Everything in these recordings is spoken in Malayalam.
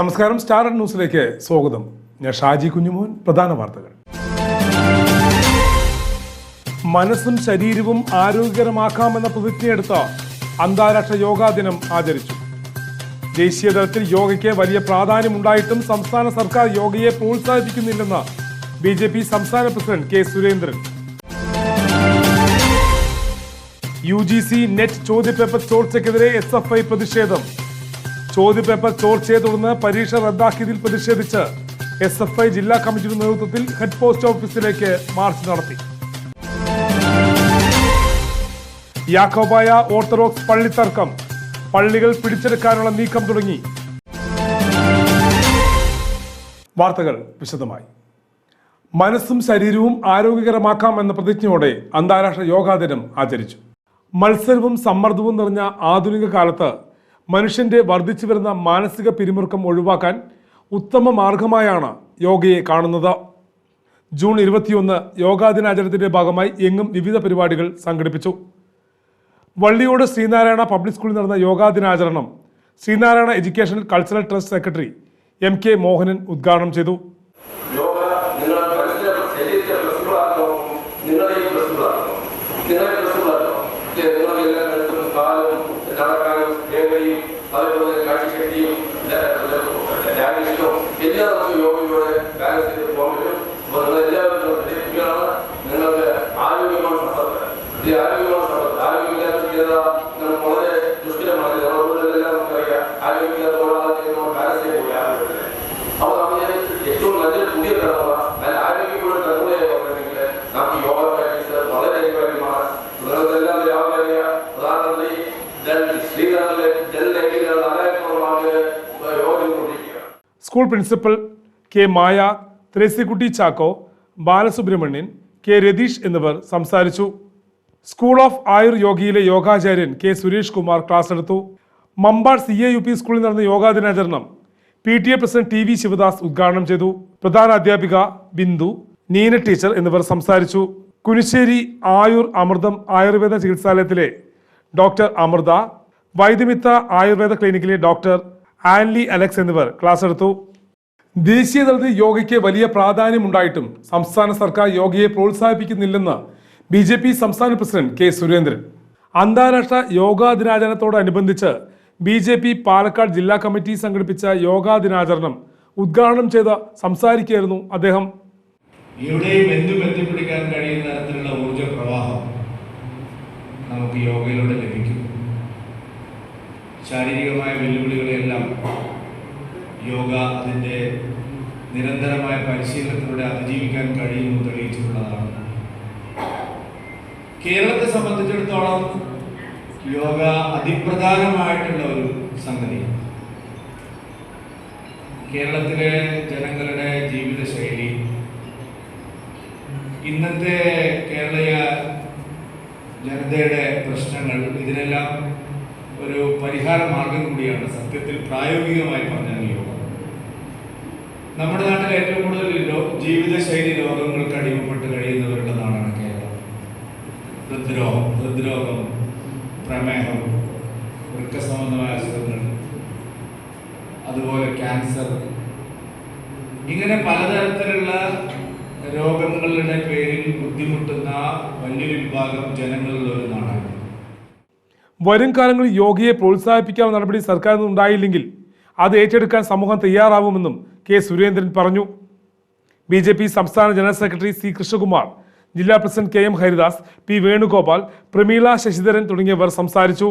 നമസ്കാരം സ്റ്റാർ ന്യൂസിലേക്ക് സ്വാഗതം. ഞാൻ ഷാജി കുഞ്ഞുമോൻ പ്രധാന വാർത്തകൾ. മനസ്സും ശരീരവും ആരോഗ്യകരമാക്കാമെന്ന പ്രതിജ്ഞയെടുത്ത അന്താരാഷ്ട്ര യോഗാ ദിനം ആചരിച്ചു. ദേശീയ തലത്തിൽ യോഗയ്ക്ക് വലിയ പ്രാധാന്യമുണ്ടായിട്ടും സംസ്ഥാന സർക്കാർ യോഗയെ പ്രോത്സാഹിപ്പിക്കുന്നില്ലെന്ന് ബി ജെ പി സംസ്ഥാന president K Surendran. U G C NET ചോദ്യപേപ്പർ ചോർച്ചയ്ക്കെതിരെ എസ് എഫ് ഐ പ്രതിഷേധം. ചോദ്യപേപ്പർ ചോർച്ചയെ തുടർന്ന് പരീക്ഷ റദ്ദാക്കിയതിൽ പ്രതിഷേധിച്ച് എസ് എഫ് ഐ ജില്ലാ കമ്മിറ്റിയുടെ നേതൃത്വത്തിൽ ഹെഡ് പോസ്റ്റ് ഓഫീസിലേക്ക് മാർച്ച് നടത്തി. യാക്കോബായ ഓർത്തഡോക്സ് പള്ളി തർക്കം പള്ളികൾ പിടിച്ചെടുക്കാനുള്ള നീക്കം തുടങ്ങി. വാർത്തകൾ വിശദമായി. മനസ്സും ശരീരവും ആരോഗ്യകരമാക്കാം എന്ന പ്രതിജ്ഞയോടെ അന്താരാഷ്ട്ര യോഗാ ദിനം ആചരിച്ചു. മത്സരവും സമ്മർദ്ദവും നിറഞ്ഞ ആധുനിക കാലത്ത് മനുഷ്യന്റെ വർദ്ധിച്ചു വരുന്ന മാനസിക പിരിമുറുക്കം ഒഴിവാക്കാൻ ഉത്തമ മാർഗമായാണ് യോഗയെ കാണുന്നത്. ജൂൺ ഇരുപത്തിയൊന്ന് യോഗാ ദിനാചരണത്തിന്റെ ഭാഗമായി എങ്ങും വിവിധ പരിപാടികൾ സംഘടിപ്പിച്ചു. വള്ളിയോട് ശ്രീനാരായണ പബ്ലിക് സ്കൂളിൽ നടന്ന യോഗാ ദിനാചരണം Sreenarayana educational cultural trust secretary M K Mohanan ഉദ്ഘാടനം ചെയ്തു. നിങ്ങളുടെ principal K Maya Thresiakutty Chacko Balasubrahmanyan K Ratheesh എന്നിവർ സംസാരിച്ചു. സ്കൂൾ ഓഫ് ആയുർ യോഗയിലെ യോഗാചാര്യൻ കെ സുരേഷ് കുമാർ ക്ലാസ് എടുത്തു. Mambad C A U P സ്കൂളിൽ നടന്ന യോഗാ ദിനാചരണം P T A president T V Sivadas ഉദ്ഘാടനം ചെയ്തു. പ്രധാന അധ്യാപിക ബിന്ദു നീന ടീച്ചർ എന്നിവർ സംസാരിച്ചു. കുനിശ്ശേരി ആയുർ അമൃതം ആയുർവേദ ചികിത്സാലയത്തിലെ ഡോക്ടർ അമൃത വൈദ്യമിത്ത ആയുർവേദ ക്ലിനിക്കിലെ ഡോക്ടർ ആൻലി അലക്സ് എന്നിവർ ക്ലാസ് എടുത്തു. ദേശീയ തലത്തിൽ യോഗയ്ക്ക് വലിയ പ്രാധാന്യമുണ്ടായിട്ടും സംസ്ഥാന സർക്കാർ യോഗയെ പ്രോത്സാഹിപ്പിക്കുന്നില്ലെന്ന് ബി ജെ പി സംസ്ഥാന പ്രസിഡന്റ് കെ സുരേന്ദ്രൻ. അന്താരാഷ്ട്ര യോഗാ ദിനാചരണത്തോടനുബന്ധിച്ച് ബി ജെ പി പാലക്കാട് ജില്ലാ കമ്മിറ്റി സംഘടിപ്പിച്ച യോഗാ ദിനാചരണം ഉദ്ഘാടനം ചെയ്ത് സംസാരിക്കുകയായിരുന്നു അദ്ദേഹം. എവിടെയും എന്തും എത്തിപ്പിടിക്കാൻ കഴിയുന്ന തരത്തിലുള്ള ഊർജ പ്രവാഹം നമുക്ക് യോഗയിലൂടെ ലഭിക്കും. ശാരീരികമായ വെല്ലുവിളികളെല്ലാം യോഗ അതിന്റെ നിരന്തരമായ പരിശീലനത്തിലൂടെ അതിജീവിക്കാൻ കഴിയുമെന്ന് തെളിയിച്ചിട്ടുള്ളതാണ്. കേരളത്തെ സംബന്ധിച്ചിടത്തോളം യോഗ അതിപ്രധാനമായിട്ടുള്ള ഒരു സംഗതി. കേരളത്തിലെ ജനങ്ങളുടെ ജീവിതശൈലി ഇന്നത്തെ കേരളീയ ജനതയുടെ പ്രശ്നങ്ങൾ ഇതിനെല്ലാം ഒരു പരിഹാര മാർഗം കൂടിയാണ് സത്യത്തിൽ പ്രായോഗികമായി പറഞ്ഞാൽ യോഗ നമ്മുടെ നാട്ടിൽ ഏറ്റവും കൂടുതൽ ജീവിതശൈലി രോഗങ്ങൾക്ക് അടിമപ്പെട്ട് കഴിയുന്നവരുടെ നാടാണ് കേരളം. ഹൃദ്രോഗം ഹൃദ്രോഗം പ്രമേഹം വൃക്കസംബന്ധമായ അസുഖങ്ങൾ അതുപോലെ ക്യാൻസർ. ഇങ്ങനെ പലതരത്തിലുള്ള രോഗങ്ങളുടെ പേരിൽ ബുദ്ധിമുട്ടുന്ന വലിയ വിഭാഗം ജനങ്ങളുള്ള ഒരു നാടാണ് വരും കാലങ്ങളിൽ യോഗയെ പ്രോത്സാഹിപ്പിക്കാനുള്ള നടപടി സർക്കാരിൽ നിന്ന് ഉണ്ടായില്ലെങ്കിൽ അത് ഏറ്റെടുക്കാൻ സമൂഹം തയ്യാറാവുമെന്നും കെ സുരേന്ദ്രൻ പറഞ്ഞു. ബി ജെ പി സംസ്ഥാന ജനറൽ സെക്രട്ടറി സി കൃഷ്ണകുമാർ ജില്ലാ president K M Haridas P Venugopal Prameela Sasidharan തുടങ്ങിയവർ സംസാരിച്ചു.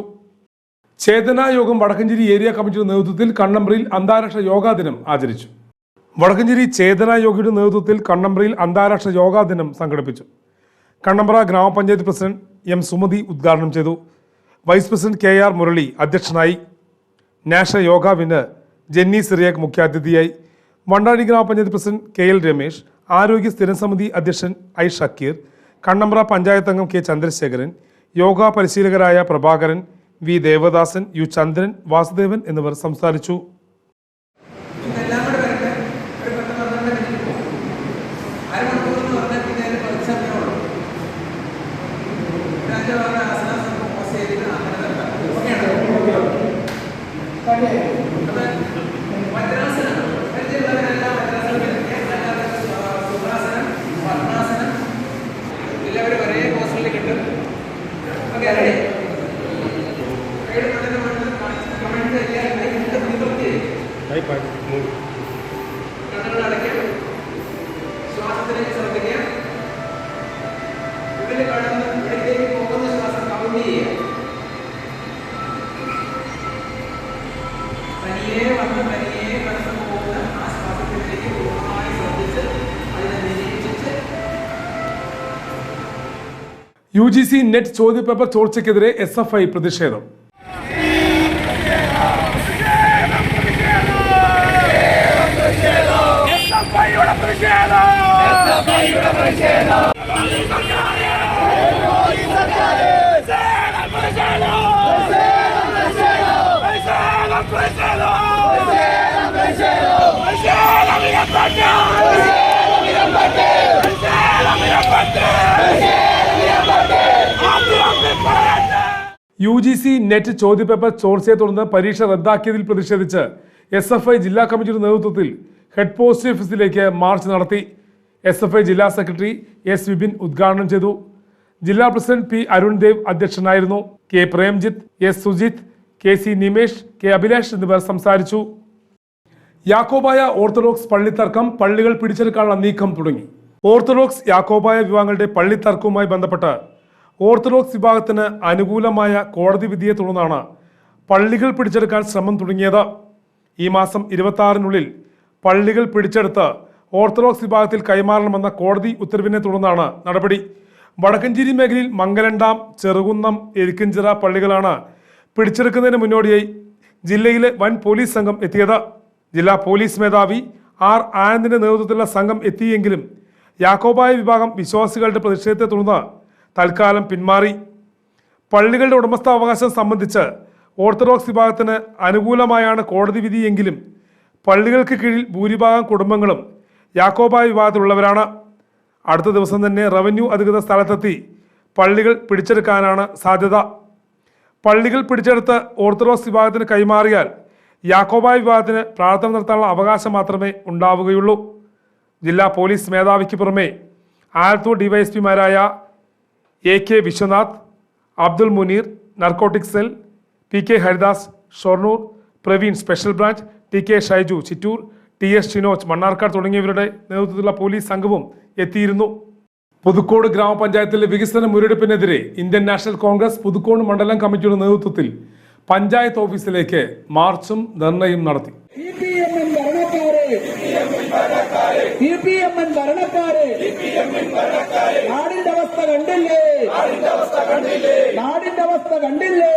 ചേതനാ യോഗം വടക്കഞ്ചേരി ഏരിയ കമ്മിറ്റിയുടെ നേതൃത്വത്തിൽ കണ്ണമ്പ്രയിൽ അന്താരാഷ്ട്ര യോഗാ ദിനം ആചരിച്ചു. വടക്കഞ്ചേരി ചേതനാ നേതൃത്വത്തിൽ കണ്ണമ്പ്രയിൽ അന്താരാഷ്ട്ര യോഗാ ദിനം സംഘടിപ്പിച്ചു. കണ്ണമ്പ്ര ഗ്രാമപഞ്ചായത്ത് പ്രസിഡന്റ് എം സുമതി ഉദ്ഘാടനം ചെയ്തു. Vice president K R Murali അധ്യക്ഷനായി നാഷണൽ യോഗ വിന് ജെന്നി സിറിയാക് മുഖ്യാതിഥിയായി വണ്ടാടി ഗ്രാമപഞ്ചായത്ത് പ്രസിഡന്റ് കെ എൽ രമേശ് ആരോഗ്യ സ്ഥിരം സമിതി അധ്യക്ഷൻ ഐ ഷക്കീർ കണ്ണമ്പ്ര പഞ്ചായത്ത് അംഗം കെ ചന്ദ്രശേഖരൻ യോഗ പരിശീലകരായ പ്രഭാകരൻ വി ദേവദാസൻ യു ചന്ദ്രൻ വാസുദേവൻ എന്നിവർ സംസാരിച്ചു ഇതെല്ലാം കൂടെ വരട്ടെ ഒരു പത്ത് പന്ത്രണ്ട് മിനിറ്റ് പോകും അരമണിക്കൂർ എന്ന് പറഞ്ഞാൽ പിന്നെ അതിന് കുറച്ച് സമയമുള്ളൂ ഒരു അഞ്ചോ ആറോ ആസനാസം പോസ് ചെയ്തിട്ട് അങ്ങനെ യു ജി സി നെറ്റ് ചോദ്യപേപ്പർ ചോർച്ചയ്ക്കെതിരെ എസ് എഫ് ഐ പ്രതിഷേധം. യു ജി സി നെറ്റ് ചോദ്യപേപ്പർ ചോർച്ചയെ തുടർന്ന് പരീക്ഷ റദ്ദാക്കിയതിൽ പ്രതിഷേധിച്ച് എസ് എഫ് ഐ ജില്ലാ കമ്മിറ്റിയുടെ നേതൃത്വത്തിൽ ഹെഡ് പോസ്റ്റ് ഓഫീസിലേക്ക് മാർച്ച് നടത്തി. എസ് എഫ് ഐ ജില്ലാ സെക്രട്ടറി എസ് വിപിൻ ഉദ്ഘാടനം ചെയ്തു. ജില്ലാ പ്രസിഡന്റ് പി അരുൺ ദേവ് അധ്യക്ഷനായിരുന്നു. K Premjith S Sujith K C Nimesh K Abhilash എന്നിവർ സംസാരിച്ചു. യാക്കോബായ ഓർത്തഡോക്സ് പള്ളിത്തർക്കം പള്ളികൾ പിടിച്ചെടുക്കാനുള്ള നീക്കം തുടങ്ങി. ഓർത്തഡോക്സ് യാക്കോബായ വിഭാഗങ്ങളുടെ പള്ളിത്തർക്കവുമായി ബന്ധപ്പെട്ട് ഓർത്തഡോക്സ് വിഭാഗത്തിന് അനുകൂലമായ കോടതി വിധിയെ തുടർന്നാണ് പള്ളികൾ പിടിച്ചെടുക്കാൻ ശ്രമം തുടങ്ങിയത്. ഈ മാസം ഇരുപത്തി ആറിനുള്ളിൽ പള്ളികൾ പിടിച്ചെടുത്ത് ഓർത്തഡോക്സ് വിഭാഗത്തിൽ കൈമാറണമെന്ന കോടതി ഉത്തരവിനെ തുടർന്നാണ് നടപടി. വടക്കഞ്ചേരി മേഖലയിൽ മംഗലണ്ടാം ചെറുകുന്നം എരിക്കഞ്ചിറ പള്ളികളാണ് പിടിച്ചെടുക്കുന്നതിന് മുന്നോടിയായി ജില്ലയിലെ വൻ പോലീസ് സംഘം എത്തിയത്. ജില്ലാ പോലീസ് മേധാവി ആർ ആനന്ദിന്റെ നേതൃത്വത്തിലുള്ള സംഘം എത്തിയെങ്കിലും യാക്കോബായ വിഭാഗം വിശ്വാസികളുടെ പ്രതിഷേധത്തെ തുടർന്ന് തൽക്കാലം പിന്മാറി. പള്ളികളുടെ ഉടമസ്ഥാവകാശം സംബന്ധിച്ച് ഓർത്തഡോക്സ് വിഭാഗത്തിന് അനുകൂലമായാണ് കോടതി വിധിയെങ്കിലും പള്ളികൾക്ക് കീഴിൽ ഭൂരിഭാഗം കുടുംബങ്ങളും യാക്കോബായ വിഭാഗത്തിലുള്ളവരാണ്. അടുത്ത ദിവസം തന്നെ റവന്യൂ അധികൃതർ സ്ഥലത്തെത്തി പള്ളികൾ പിടിച്ചെടുക്കാനാണ് സാധ്യത. പള്ളികൾ പിടിച്ചെടുത്ത് ഓർത്തഡോക്സ് വിഭാഗത്തിന് കൈമാറിയാൽ യാക്കോബായ വിഭാഗത്തിന് പ്രാർത്ഥന നടത്താനുള്ള അവകാശം മാത്രമേ ഉണ്ടാവുകയുള്ളൂ. ജില്ലാ പോലീസ് മേധാവിക്ക് പുറമെ Alathur ഡിവൈഎസ്പിമാരായ A K Viswanath Abdul Muneer narcotic cell P K Haridas Shoranur Praveen special branch T K Shaiju Chittur T S Shinoj Mannarkkad തുടങ്ങിയവരുടെ നേതൃത്വത്തിലുള്ള പോലീസ് സംഘവും എത്തിയിരുന്നു. പുതുക്കോട് ഗ്രാമപഞ്ചായത്തിലെ വികസന മുരടിപ്പിനെതിരെ ഇന്ത്യൻ നാഷണൽ കോൺഗ്രസ് പുതുക്കോട് മണ്ഡലം കമ്മിറ്റിയുടെ നേതൃത്വത്തിൽ പഞ്ചായത്ത് ഓഫീസിലേക്ക് മാർച്ചും ധർണയും നടത്തി. സി പി എം എൻ ഭരണക്കാരെ. നാടിന്റെ അവസ്ഥ കണ്ടില്ലേ? നാടിന്റെ അവസ്ഥ കണ്ടില്ലേ?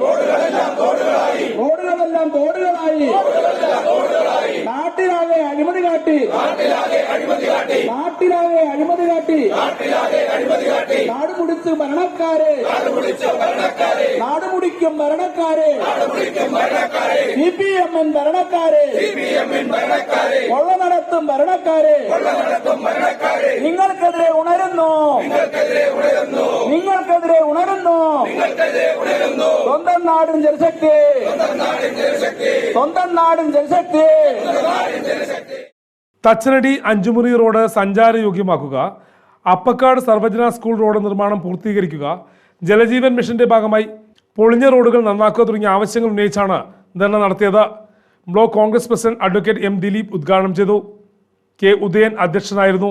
റോഡുകളെല്ലാം തോടുകളായി. റോഡുകളെല്ലാം തോടുകളായി. നാട്ടിലാകെ അഴിമതി കാട്ടി. നാട്ടിലാകെ നാടുമുടിച്ച് മുടിച്ച് നാടുമുടിക്കും നാട് മുടിക്കും ഭരണക്കാരെ. C P എമ്മിൻ ഭരണക്കാരെ. കൊള്ള നടത്തും ഭരണക്കാരെ. നിങ്ങൾക്കെതിരെ ഉണരുന്നു. നിങ്ങൾക്കെതിരെ ഉണരുന്നു. സ്വന്തം നാടും ജനശക്തി. സ്വന്തം നാടും ജനശക്തി. തച്ചനടി അഞ്ചുമുറി റോഡ് സഞ്ചാരയോഗ്യമാക്കുക. അപ്പക്കാട് സർവജന സ്കൂൾ റോഡ് നിർമ്മാണം പൂർത്തീകരിക്കുക ജലജീവൻ മിഷന്റെ ഭാഗമായി പൊളിഞ്ഞ റോഡുകൾ നന്നാക്കുക തുടങ്ങിയ ആവശ്യങ്ങൾ ഉന്നയിച്ചാണ് ധർണ നടത്തിയത്. Block Congress president advocate M Dileep ഉദ്ഘാടനം ചെയ്തു. കെ ഉദയൻ അധ്യക്ഷനായിരുന്നു.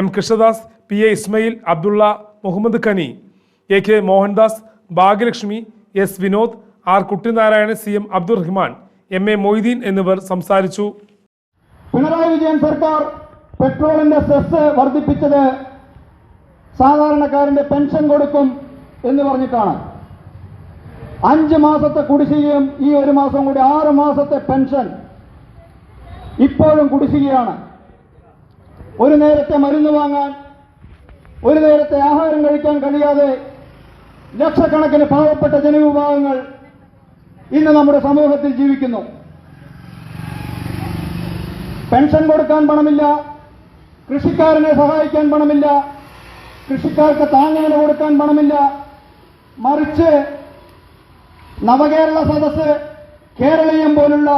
M Krishnadas P A Ismail Abdulla Muhammad Khani A K Mohandas Bhagyalakshmi S Vinod R Kuttinarayanan C M Abdul Rahman M A Moideen എന്നിവർ സംസാരിച്ചു. പിണറായി വിജയൻ സർക്കാർ പെട്രോളിന്റെ സെസ് വർദ്ധിപ്പിച്ചത് സാധാരണക്കാരന്റെ പെൻഷൻ കൊടുക്കും എന്ന് പറഞ്ഞിട്ടാണ്. അഞ്ച് മാസത്തെ കുടിശ്ശികയും ഈ ഒരു മാസം കൂടി ആറ് മാസത്തെ പെൻഷൻ ഇപ്പോഴും കുടിശ്ശികയാണ്. ഒരു നേരത്തെ മരുന്ന് വാങ്ങാൻ ഒരു നേരത്തെ ആഹാരം കഴിക്കാൻ കഴിയാതെ ലക്ഷക്കണക്കിന് പാവപ്പെട്ട ജനവിഭാഗങ്ങൾ ഇന്ന് നമ്മുടെ സമൂഹത്തിൽ ജീവിക്കുന്നു. പെൻഷൻ കൊടുക്കാൻ പണമില്ല കൃഷിക്കാരനെ സഹായിക്കാൻ പണമില്ല കൃഷിക്കാർക്ക് താങ്ങുവില കൊടുക്കാൻ പണമില്ല. മറിച്ച് നവകേരള സദസ് കേരളീയം പോലുള്ള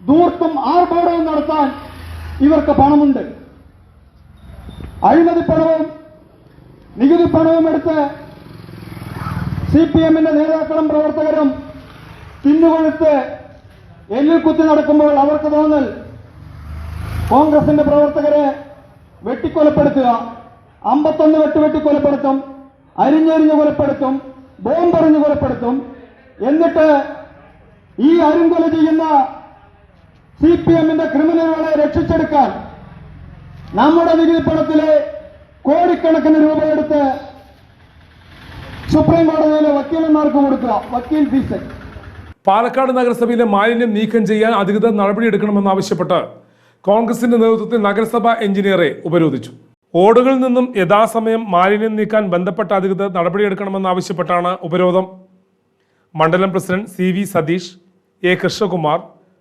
ദൂർത്തും ആർഭാടവും നടത്താൻ ഇവർക്ക് പണമുണ്ട്. അഴിമതി പണവും നികുതി പണവും എടുത്ത് സി പി എമ്മിന്റെ നേതാക്കളും പ്രവർത്തകരും തിന്നുകൊഴുത്ത് എല്ലിൽ കുത്തി നടക്കുമ്പോൾ അവർക്ക് തോന്നൽ കോൺഗ്രസിന്റെ പ്രവർത്തകരെ വെട്ടിക്കൊലപ്പെടുത്തുക. അമ്പത്തൊന്ന് വെട്ട് കൊലപ്പെടുത്തും അരിഞ്ഞെരിഞ്ഞ് കൊലപ്പെടുത്തും ബോംബെറിഞ്ഞ് കൊലപ്പെടുത്തും. എന്നിട്ട് ഈ അരുംകൊല ചെയ്യുന്ന സി പി എമ്മിന്റെ ക്രിമിനലുകളെ രക്ഷിച്ചെടുക്കാൻ നമ്മുടെ നികുതി പണത്തിലെ കോടിക്കണക്കിന് രൂപ എടുത്ത് സുപ്രീം കോടതിയിലെ വക്കീലന്മാർക്ക് കൊടുക്കുക. വക്കീൽ ഫീസ്. പാലക്കാട് നഗരസഭയിലെ മാലിന്യം നീക്കം ചെയ്യാൻ അധികൃതർ നടപടിയെടുക്കണമെന്നാവശ്യപ്പെട്ട് കോൺഗ്രസിന്റെ നേതൃത്വത്തിൽ നഗരസഭാ എഞ്ചിനീയറെ ഉപരോധിച്ചു. ഓടുകളിൽ നിന്നും യഥാസമയം മാലിന്യം നീക്കാൻ ബന്ധപ്പെട്ട അധികൃതർ നടപടിയെടുക്കണമെന്നാവശ്യപ്പെട്ടാണ് ഉപരോധം. മണ്ഡലം president C V Satheesh A Krishnakumar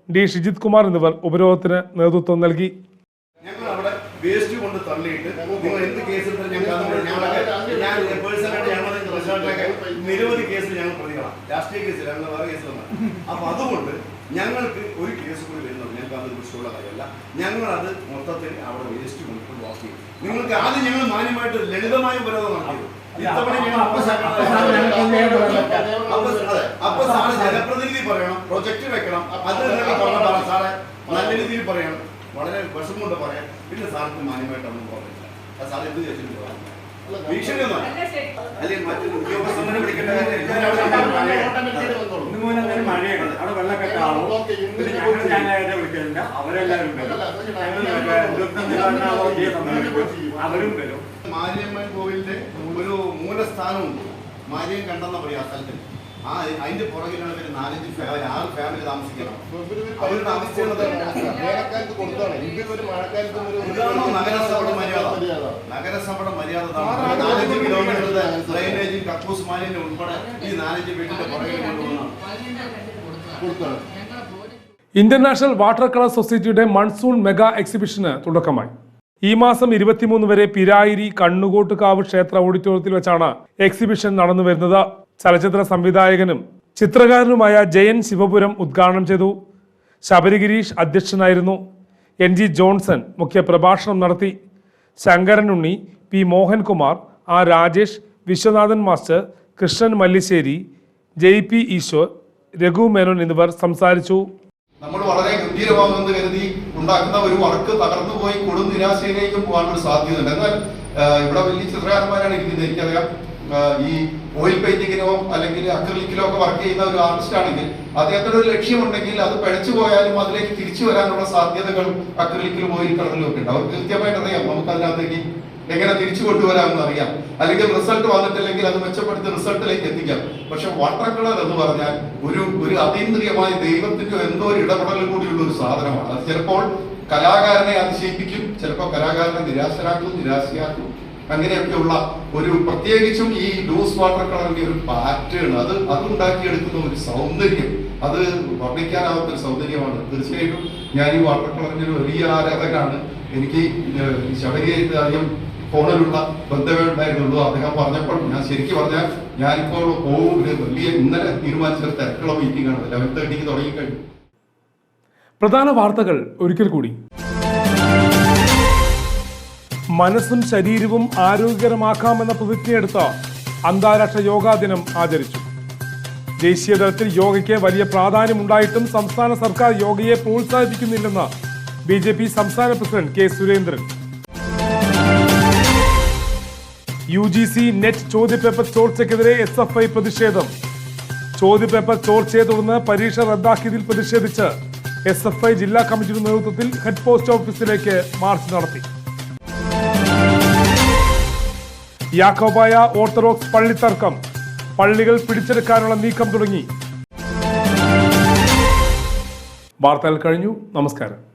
D Shijith Kumar എന്നിവർ ഉപരോധത്തിന് നേതൃത്വം നൽകി. വേസ്റ്റ് കൊണ്ട് തള്ളിയിട്ട് നിങ്ങൾ എന്ത് കേസ് ഞാൻ പേഴ്സണലായിട്ട് റിസോർട്ടിലൊക്കെ നിരവധി കേസിൽ ഞങ്ങൾ പ്രതികളാണ്. രാഷ്ട്രീയ കേസിൽ അങ്ങനെ വേറെ കേസിലൊന്നും അപ്പൊ അതുകൊണ്ട് ഞങ്ങൾക്ക് ഒരു കേസ് കൂടി വരുന്നുണ്ട്. ഞങ്ങൾക്ക് അത് കുറിച്ചുള്ള കാര്യമല്ല. ഞങ്ങൾ അത് മൊത്തത്തിൽ അവിടെ വേസ്റ്റ് കൊണ്ടിട്ട് വാക്ക് ചെയ്യും. നിങ്ങൾക്ക് ആദ്യം ഞങ്ങൾ മാന്യമായിട്ട് ലളിതമായ ഉപരോധം നടത്തിയത് ഇത്തവണ അപ്പൊ സാറ് ജനപ്രതിനിധി പറയണം. പ്രൊജക്ട് വെക്കണം. അത് സാറെ നല്ല രീതിയിൽ പറയണം. വളരെ വിഷമം കൊണ്ട് പറയാം പിന്നെ സാർക്ക് മാന്യമായിട്ടൊന്നും പറഞ്ഞില്ല സാർ എന്ത് ചോദിച്ചിട്ട് പറയാം അല്ലെങ്കിൽ വിളിക്കേണ്ട മഴയാണ്. അവിടെ വിളിക്കുന്നില്ല അവരെല്ലാവരും അവരും വരും. മാരിയമ്മൻ കോവിലിന്റെ ഒരു മൂലസ്ഥാനമുണ്ട് മാരിയം കണ്ടെന്ന പറയാ സ്ഥലത്തിന്. ആ അതിന്റെ പുറകിലാണ് നാലഞ്ച് ഫാമിലി ആറ് ഫാമിലി താമസിക്കണം. അവരുടെ അവസ്ഥയാണത് വേനൽക്കാലത്ത് കൊടുത്താണ്. ഇതൊരു മഴക്കാലത്തും ഒരു ഇതാണോ നഗരസഭയുടെ മര്യാദ? നഗരസഭയുടെ മര്യാദ. നാലഞ്ച് കിലോമീറ്ററിന്റെ ഡ്രൈനേജും കക്കൂസ് മാലിന്യം ഉൾപ്പെടെ ഈ നാലഞ്ച് വീട്ടിന്റെ പുറകിൽ കൊണ്ടുവന്നാണ് കൊടുത്താണ്. ഇന്റർനാഷണൽ വാട്ടർ കളർ സൊസൈറ്റിയുടെ മൺസൂൺ മെഗാ എക്സിബിഷന് തുടക്കമായി. ഈ മാസം ഇരുപത്തിമൂന്ന് വരെ പിരായിരി കണ്ണുകോട്ടുകാവ് ക്ഷേത്ര ഓഡിറ്റോറിയത്തിൽ വെച്ചാണ് എക്സിബിഷൻ നടന്നു വരുന്നത് ചലച്ചിത്ര സംവിധായകനും ചിത്രകാരനുമായ ജയൻ ശിവപുരം ഉദ്ഘാടനം ചെയ്തു. ശബരിഗിരീഷ് അധ്യക്ഷനായിരുന്നു. എൻ ജി ജോൺസൺ മുഖ്യപ്രഭാഷണം നടത്തി. Sankaran Unni P Mohankumar R Rajesh Viswanathan master Krishnan Mallissery Jai P Eswar Raghu Menon എന്നിവർ സംസാരിച്ചു. നമ്മൾ വളരെ ഗംഭീരമാകുമെന്ന് കരുതി ഉണ്ടാക്കുന്ന ഒരു വർക്ക് തകർന്നു പോയി കൊടും നിരാശയിലേക്കും പോകാനൊരു സാധ്യതയുണ്ട്. എന്നാൽ ഇവിടെ വലിയ ചിത്രകാരന്മാരാണ് ഇരിക്കുന്നത്. എനിക്കറിയാം. ഈ ഓയിൽ പെയിന്റിങ്ങിനോ അല്ലെങ്കിൽ അക്രലിക്കിലോ ഒക്കെ വർക്ക് ചെയ്യുന്ന ഒരു ആർട്ടിസ്റ്റ് ആണെങ്കിൽ അദ്ദേഹത്തിന് ഒരു ലക്ഷ്യമുണ്ടെങ്കിൽ അത് പഴച്ചു പോയാലും അതിലേക്ക് തിരിച്ചു വരാനുള്ള സാധ്യതകളും അക്രലിക്കിലും ഓയിൽ കളറിലും ഒക്കെ ഉണ്ട്. അവർക്ക് കൃത്യമായിട്ട് അറിയാം. നമുക്ക് അതിനകത്തേക്ക് എങ്ങനെ തിരിച്ചു കൊണ്ടുവരാമെന്ന് അറിയാം. അല്ലെങ്കിൽ റിസൾട്ട് വന്നിട്ടില്ലെങ്കിൽ അത് മെച്ചപ്പെടുത്തി റിസൾട്ടിലേക്ക് എത്തിക്കാം. പക്ഷെ വാട്ടർ കളർ എന്ന് പറഞ്ഞാൽ ഒരു ഒരു അതീന്ദ്രിയമായ ദൈവത്തിന്റെ എന്തോ ഒരു ഇടപെടൽ കൂടിയുള്ള ഒരു സാധനമാണ്. അത് ചിലപ്പോൾ കലാകാരനെ അതിശയിപ്പിക്കും ചിലപ്പോൾ കലാകാരനെ നിരാശരാക്കും നിരാശയാക്കും. അങ്ങനെയൊക്കെയുള്ള ഒരു പ്രത്യേകിച്ചും ഈ ലൂസ് വാട്ടർ കളറിന്റെ ഒരു പാറ്റേൺ അത് അത് ഉണ്ടാക്കിയെടുക്കുന്ന ഒരു സൗന്ദര്യം. അത് വർണിക്കാനാവാത്ത ഒരു സൗന്ദര്യമാണ്. തീർച്ചയായിട്ടും ഞാൻ ഈ വാട്ടർ കളറിന്റെ ഒരു വലിയ ആരാധകനാണ്. എനിക്ക് ശബരിയായിട്ട് ആദ്യം ഫോണിലുള്ള ബന്ധമേ ഉണ്ടായിരുന്നുള്ളൂ. അദ്ദേഹം പറഞ്ഞപ്പോൾ ഞാൻ ശരിക്കും പറഞ്ഞാൽ ഞാനിപ്പോൾ പോകും വലിയ ഇന്നലെ തീരുമാനിച്ച തിരക്കുള്ള മീറ്റിംഗ് ആണ്. ലെവൻ തേർട്ടിക്ക് തുടങ്ങിക്കഴിഞ്ഞു പ്രധാന വാർത്തകൾ ഒരിക്കൽ കൂടി. മനസ്സും ശരീരവും ആരോഗ്യകരമാക്കാമെന്ന പ്രതിജ്ഞയെടുത്ത് അന്താരാഷ്ട്ര യോഗാ ദിനം ആചരിച്ചു. ദേശീയ തലത്തിൽ യോഗയ്ക്ക് വലിയ പ്രാധാന്യമുണ്ടായിട്ടും സംസ്ഥാന സർക്കാർ യോഗയെ പ്രോത്സാഹിപ്പിക്കുന്നില്ലെന്ന് ബി ജെ പി സംസ്ഥാന president K Surendran. U G C net ചോദ്യപേപ്പർ ചോർച്ചയ്ക്കെതിരെ എസ് എഫ് ഐ പ്രതിഷേധം. ചോദ്യപേപ്പർ ചോർച്ചയെ തുടർന്ന് പരീക്ഷ റദ്ദാക്കിയതിൽ പ്രതിഷേധിച്ച് എസ് എഫ് ഐ ജില്ലാ കമ്മിറ്റിയുടെ നേതൃത്വത്തിൽ ഹെഡ് പോസ്റ്റ് ഓഫീസിലേക്ക് മാർച്ച് നടത്തി. യാക്കോബായ ഓർത്തഡോക്സ് പള്ളിത്തർക്കം. പള്ളികൾ പിടിച്ചെടുക്കാനുള്ള നീക്കം തുടങ്ങി. വാർത്തകൾ കഴിഞ്ഞു. നമസ്കാരം.